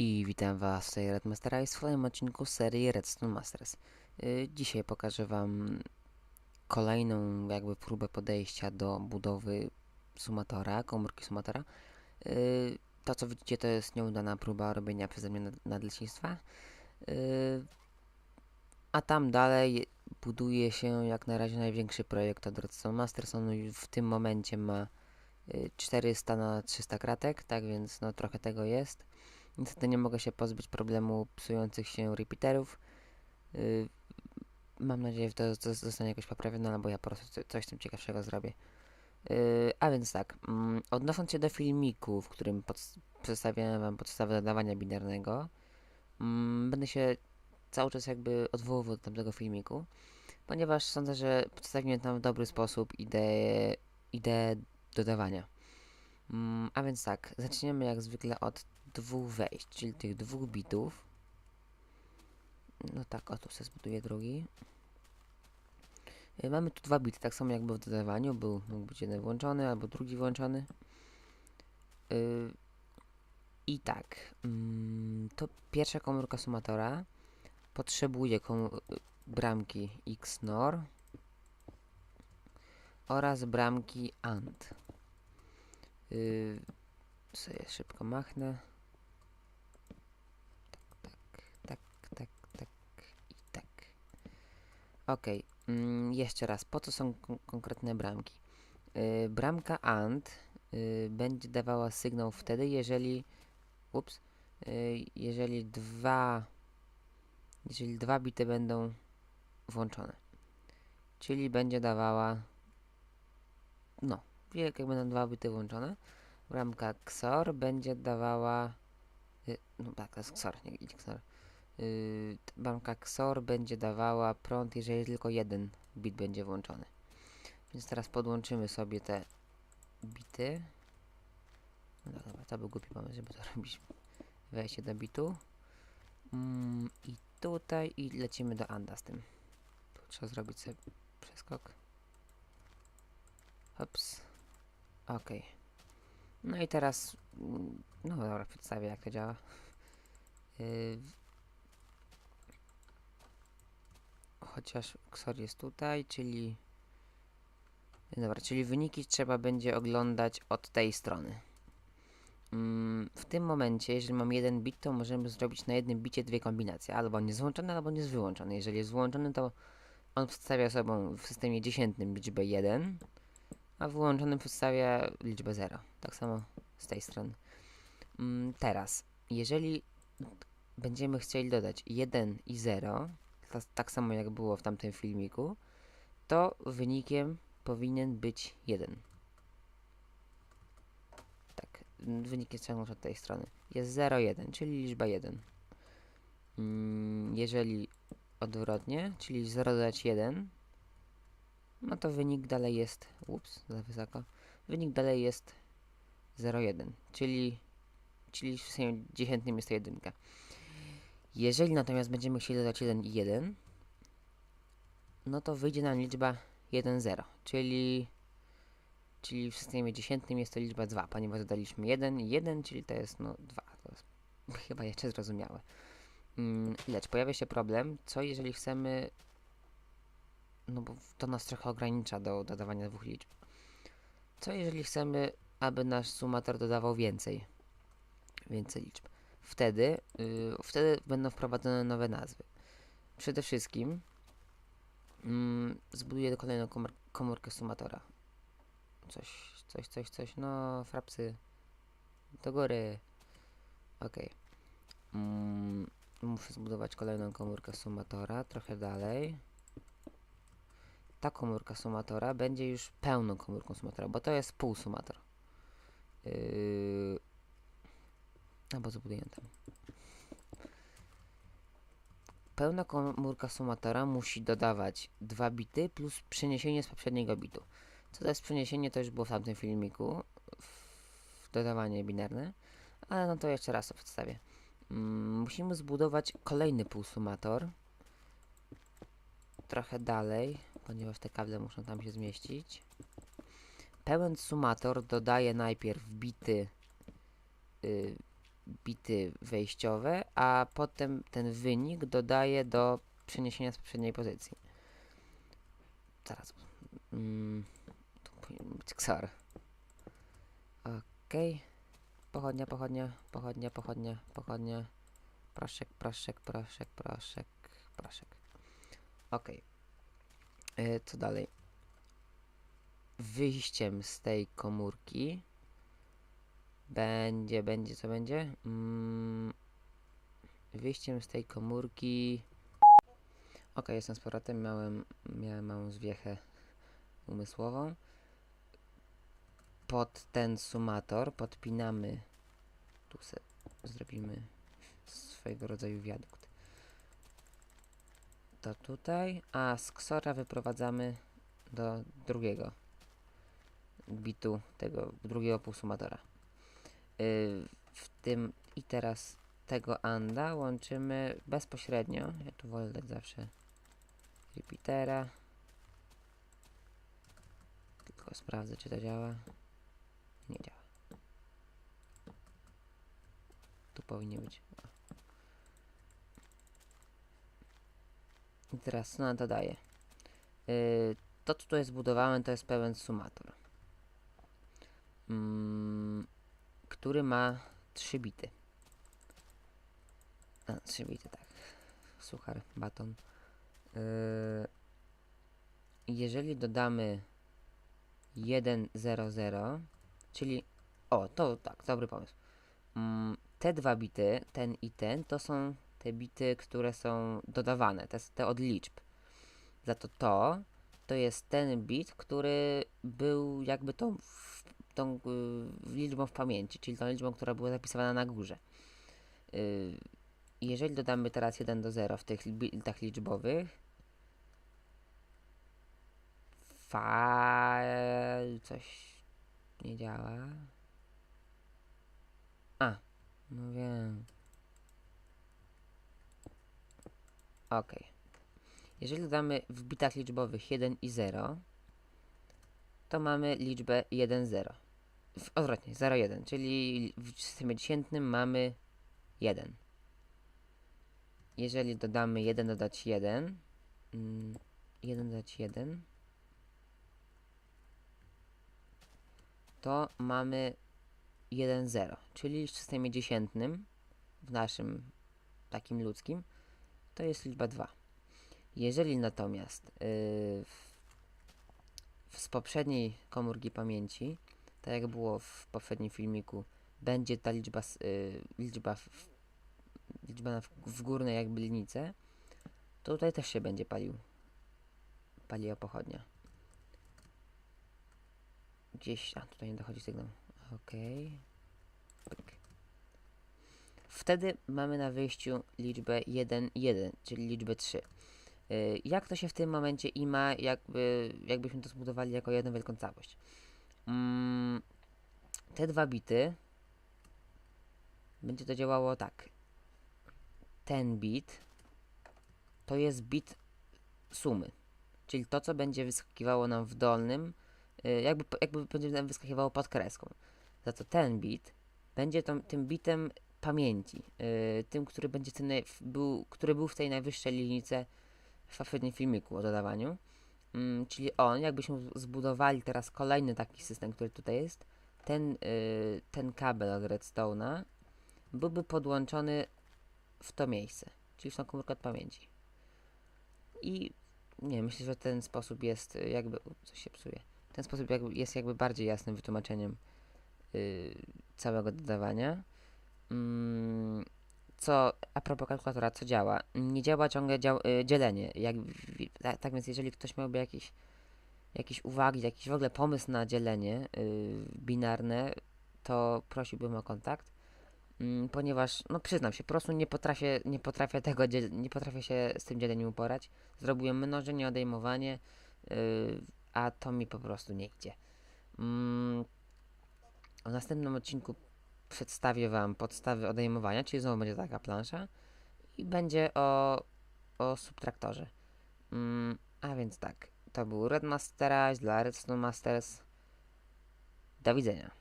I witam Was w Redmastera i w swoim odcinku serii Redstone Masters. Y, Dzisiaj pokażę Wam kolejną jakby próbę podejścia do budowy sumatora, komórki sumatora. Y, To co widzicie to jest nieudana próba robienia przeze mnie nad- nadleśnictwa. Y, A tam dalej buduje się jak na razie największy projekt od Redstone Masters. On w tym momencie ma y, 400 na 300 kratek, tak więc no trochę tego jest. Niestety nie mogę się pozbyć problemu psujących się repeaterów. Yy, mam nadzieję, że to z- zostanie jakoś poprawione, albo ja po prostu co- coś tym ciekawszego zrobię. Yy, a więc tak, mm, odnosząc się do filmiku, w którym przedstawiałem Wam podstawę dodawania binarnego, mm, będę się cały czas jakby odwoływał do tamtego filmiku, ponieważ sądzę, że przedstawiłem tam w dobry sposób ideę, ideę dodawania. Mm, a więc tak, zaczniemy jak zwykle od dwóch wejść, czyli tych dwóch bitów. No tak, o tu sobie zbuduję drugi. Y, Mamy tu dwa bity, tak samo jak był w dodawaniu. Był, mógł być jeden włączony, albo drugi włączony. Y, I tak, mm, to pierwsza komórka sumatora potrzebuje bramki XNOR oraz bramki AND. Y, sobie szybko machnę. Tak, tak, tak, tak, tak i tak. Okej, mm, jeszcze raz, po co są kon- konkretne bramki? Y, bramka AND y, będzie dawała sygnał wtedy, jeżeli ups, y, jeżeli dwa jeżeli dwa bity będą włączone. Czyli będzie dawała no, jak będą dwa bity włączone, bramka XOR będzie dawała y, no tak, to jest XOR, nie XOR. Yy, bramka XOR będzie dawała prąd, jeżeli tylko jeden bit będzie włączony. Więc teraz podłączymy sobie te bity. No dobra, to był głupi pomysł, żeby to robić. Wejście do bitu. Mm, I tutaj i lecimy do Anda z tym. Tu trzeba zrobić sobie przeskok. Hops. Okej. No i teraz, mm, no dobra, przedstawię jak to działa. Yy, chociaż XOR jest tutaj, czyli dobra, czyli wyniki trzeba będzie oglądać od tej strony. Mm, w tym momencie, jeżeli mam jeden bit, to możemy zrobić na jednym bicie dwie kombinacje, albo on jest włączony, albo on jest wyłączony. Jeżeli jest włączony, to on przedstawia sobą w systemie dziesiętnym liczbę 1, a wyłączonym przedstawia liczbę 0. Tak samo z tej strony. Mm, teraz, jeżeli będziemy chcieli dodać 1 i 0, tak, samo jak było w tamtym filmiku, to wynikiem powinien być 1. Tak, wynik jest ciągle od tej strony. Jest 0, 1, czyli liczba 1. Mm, jeżeli odwrotnie, czyli 0 dodać 1, no to wynik dalej jest, ups, za wysoko, wynik dalej jest 0,1, czyli, czyli w sensie dziesiętnym jest to jedynka. Jeżeli natomiast będziemy chcieli dodać 1 i 1, no to wyjdzie nam liczba 1, 0, czyli, czyli w systemie dziesiętnym jest to liczba 2, ponieważ dodaliśmy 1 i 1, czyli to jest no 2. To jest chyba jeszcze zrozumiałe. Mm, lecz pojawia się problem, co jeżeli chcemy no bo to nas trochę ogranicza do dodawania dwóch liczb. Co jeżeli chcemy, aby nasz sumator dodawał więcej, więcej liczb? Wtedy, yy, wtedy będą wprowadzone nowe nazwy. Przede wszystkim mm, zbuduję kolejną komór komórkę sumatora. Coś, coś, coś, coś, no frapsy do góry. Okej. Mm, muszę zbudować kolejną komórkę sumatora, trochę dalej ta komórka sumatora będzie już pełną komórką sumatora, bo to jest pół sumator. Yy... Albo zbuduję tam. Pełna komórka sumatora musi dodawać 2 bity plus przeniesienie z poprzedniego bitu. Co to jest przeniesienie, to już było w tamtym filmiku, dodawanie binarne, ale no to jeszcze raz to przedstawię. Mm, musimy zbudować kolejny półsumator, trochę dalej, ponieważ te kable muszą tam się zmieścić. Pełen sumator dodaje najpierw bity y, bity wejściowe, a potem ten wynik dodaje do przeniesienia z poprzedniej pozycji. Zaraz. Mm, tu powinien być ksar. Okej. Pochodnia, pochodnia, pochodnia, pochodnia, pochodnia. Proszek, proszek, proszek, proszek, proszek. Okej. Y, Co dalej? Wyjściem z tej komórki będzie, będzie, co będzie? Mm, wyjściem z tej komórki. Okej, jestem z powrotem. Miałem, miałem małą zwiechę umysłową. Pod ten sumator podpinamy. Tu se zrobimy swojego rodzaju wiadukt. To tutaj, a z ksora wyprowadzamy do drugiego bitu tego drugiego półsumatora. Yy, w tym i teraz tego anda łączymy bezpośrednio. Ja tu wolę dać zawsze repeatera. Tylko sprawdzę, czy to działa. Nie działa. Tu powinien być. I teraz co to daje? Yy, to, co tu jest zbudowane, to jest pełen sumator. Mm, który ma 3 bity. A, 3 bity, tak. Suchar, baton. Yy, jeżeli dodamy 1, 0, 0, czyli. O, to tak, dobry pomysł. Mm, te dwa bity, ten i ten, to są te bity, które są dodawane, te, te od liczb. Za to to, to jest ten bit, który był jakby tą, tą y, liczbą w pamięci, czyli tą liczbą, która była zapisywana na górze. Y, jeżeli dodamy teraz 1 do 0 w tych bitach liczbowych, file coś nie działa. A, no wiem. Ok. Jeżeli dodamy w bitach liczbowych 1 i 0, to mamy liczbę 1, 0. W, odwrotnie, 0, 1, czyli w systemie dziesiętnym mamy 1. Jeżeli dodamy 1 dodać 1, mm, 1 dodać 1, to mamy 1, 0, czyli w systemie dziesiętnym, w naszym takim ludzkim, to jest liczba 2. Jeżeli natomiast yy, z poprzedniej komórki pamięci, tak jak było w poprzednim filmiku, będzie ta liczba, yy, liczba, w, liczba na, w, w górnej jakby linijce, to tutaj też się będzie palił. Paliła pochodnia. Gdzieś, a tutaj nie dochodzi sygnał. Okej. Pyk. Wtedy mamy na wyjściu liczbę 1, 1, czyli liczbę 3. Y, Jak to się w tym momencie ima, jakby, jakbyśmy to zbudowali jako jedną wielką całość? Mm, te dwa bity będzie to działało tak. Ten bit to jest bit sumy, czyli to, co będzie wyskakiwało nam w dolnym, y, jakby, jakby będzie nam wyskakiwało pod kreską. Za to ten bit będzie tą, tym bitem pamięci, y, tym, który będzie ten był, który był w tej najwyższej linijce w poprzednim filmiku o dodawaniu. Mm, czyli on, jakbyśmy zbudowali teraz kolejny taki system, który tutaj jest, ten, y, ten kabel od redstone'a byłby podłączony w to miejsce, czyli w tą komórkę od pamięci. I nie, myślę, że ten sposób jest y, jakby, coś się psuje, ten sposób jakby, jest jakby bardziej jasnym wytłumaczeniem y, całego dodawania. Mm, co a propos kalkulatora, co działa? Nie działa ciągle dział, y, dzielenie. Jak, tak, tak więc, jeżeli ktoś miałby jakieś, jakieś uwagi, jakiś w ogóle pomysł na dzielenie y, binarne, to prosiłbym o kontakt. Mm, ponieważ, no przyznam się, po prostu nie potrafię, nie potrafię tego, nie potrafię się z tym dzieleniem uporać. Zrobiłem mnożenie, odejmowanie, y, a to mi po prostu nie idzie. Mm, w następnym odcinku przedstawię Wam podstawy odejmowania, czyli znowu będzie taka plansza i będzie o, o subtraktorze. Mm, a więc tak, to był Red Mastera dla Redstone Masters. Do widzenia.